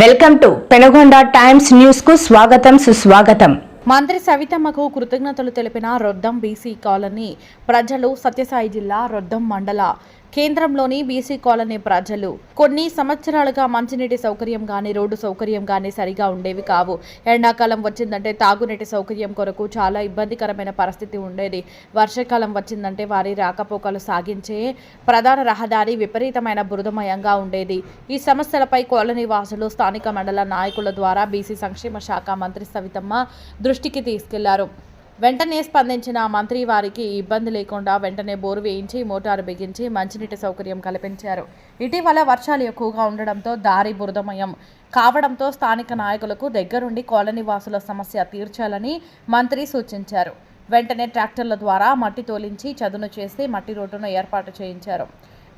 Welcome to Penagonda times న్యూస్కు స్వాగతం సుస్వాగతం. మంత్రి సవితమ్మకు కృతజ్ఞతలు తెలిపిన రొద్దం బీసీ కాలనీ ప్రజలు సత్యసాయి జిల్లా రొద్దం మండల కేంద్రంలోని బీసీ కాలనీ ప్రజలు కొన్ని సంవత్సరాలుగా మంచినీటి సౌకర్యం గాని రోడ్డు సౌకర్యం గాని సరిగా ఉండేవి కావు. ఎండాకాలం వచ్చిందంటే తాగునీటి సౌకర్యం కొరకు చాలా ఇబ్బందికరమైన పరిస్థితి ఉండేది. వర్షాకాలం వచ్చిందంటే వారి రాకపోకలు సాగించే ప్రధాన రహదారి విపరీతమైన బురదమయంగా ఉండేది. ఈ సమస్యలపై కాలనీ వాసులు స్థానిక మండల నాయకుల ద్వారా బీసీ సంక్షేమ శాఖ మంత్రి సవితమ్మ దృష్టికి తీసుకెళ్ళారు. వెంటనే స్పందించిన మంత్రి వారికి ఇబ్బంది లేకుండా వెంటనే బోరు వేయించి మోటారు బిగించి మంచినీటి సౌకర్యం కల్పించారు. ఇటీవల వర్షాలు ఎక్కువగా ఉండడంతో దారి బురదమయం. కావడంతో స్థానిక నాయకులకు దగ్గరుండి కాలనీ వాసుల సమస్య తీర్చాలని మంత్రి సూచించారు. వెంటనే ట్రాక్టర్ల ద్వారా మట్టి తోలించి చదును చేసి మట్టి రోడ్డును ఏర్పాటు చేయించారు.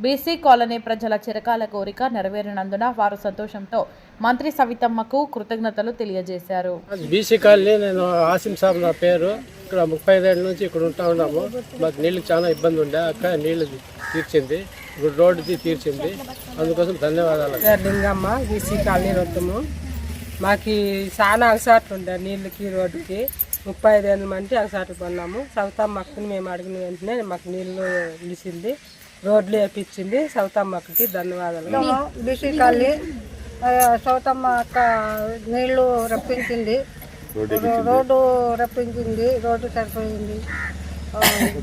బీసీ కాలనీ ప్రజల చిరకాల కోరిక నెరవేరినందున వారు సంతోషంతో మంత్రి సవితమ్మకు కృతజ్ఞతలు తెలియజేశారు. బీసీ కాలనీ నేను ఆసిం సాబ్ నా పేరు. ఇక్కడ ముప్పై ఐదేళ్ళ నుంచి ఇక్కడ ఉంటా ఉన్నాము. మాకు నీళ్ళకి చాలా ఇబ్బంది ఉండే. అక్క నీళ్ళు తీర్చింది. ఇప్పుడు రోడ్డుది తీర్చింది. అందుకోసం ధన్యవాదాలు. లింగమ్మ బీసీ కాలనీ రొద్దము మాకు చాలా అగసాట్లు ఉండే నీళ్ళకి రోడ్డుకి. ముప్పై ఐదేళ్ళ మంది కొన్నాము సౌతమ్మ అక్కని మేము అడిగిన వెంటనే మాకు నీళ్ళు ఇచ్చింది. రోడ్లు వేపించింది సౌతమ్మ అక్కకి ధన్యవాదాలు. బీసీ కాలనీ సౌతమ్మ అక్క నీళ్ళు రప్పించింది. రోడ్డు రప్పించింది రోడ్డు సరిపోయింది.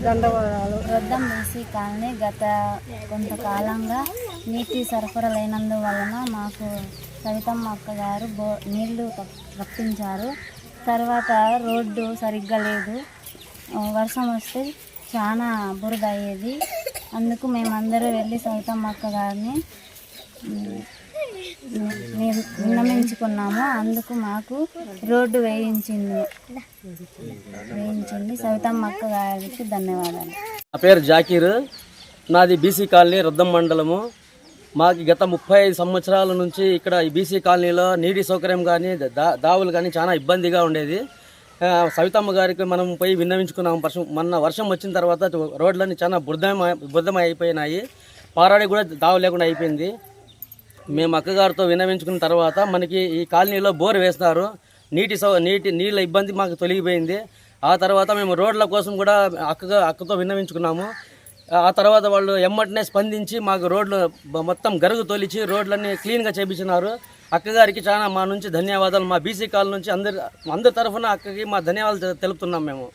ధన్యవాదాలు. వృద్ధం బీసీ కాలనీ గత కొంతకాలంగా నీటి సరఫరా లేనందువలన మాకు సవితమ్మ అక్క గారు బో నీళ్ళు రప్పించారు. తర్వాత రోడ్డు సరిగ్గా లేదు. వర్షం వస్తే చాలా బురద అయ్యేది. అందుకు మేమందరూ వెళ్ళి సౌతమ్మ అక్క గారిని మేము విన్నమించుకున్నాము అందుకు మాకు రోడ్డు వేయించింది. వేయించింది. సౌతమ్మ అక్క గారికి ధన్యవాదాలు. నా పేరు జాకీర్. నాది బీసీ కాలనీ రుద్దం మండలము. మాకు గత ముప్పై సంవత్సరాల నుంచి ఇక్కడ ఈ బీసీ కాలనీలో నీటి సౌకర్యం కానీ దా దావులు కానీ చాలా ఇబ్బందిగా ఉండేది. సవితమ్మ గారికి మనం పోయి విన్నవించుకున్నాం వర్షం. మొన్న వర్షం వచ్చిన తర్వాత రోడ్లన్నీ చాలా బురదమ బురదమై అయిపోయినాయి. పారాడి కూడా దావు లేకుండా అయిపోయింది. మేము అక్కగారితో విన్నవించుకున్న తర్వాత మనకి ఈ కాలనీలో బోర్ వేస్తారు. నీటి సౌ నీటి నీళ్ళ ఇబ్బంది మాకు తొలగిపోయింది. ఆ తర్వాత మేము రోడ్ల కోసం కూడా అక్కగా అక్కతో విన్నవించుకున్నాము. ఆ తర్వాత వాళ్ళు ఎమ్మటనే స్పందించి మాకు రోడ్లు మొత్తం గరుగు తొలిచి రోడ్లన్నీ క్లీన్గా చేపించినారు. అక్కగారికి చాలా మా నుంచి ధన్యవాదాలు. మా బీసీ కాల్ నుంచి అందరి అందరి తరఫున అక్కకి మా ధన్యవాదాలు తెలుపుతున్నాం మేము.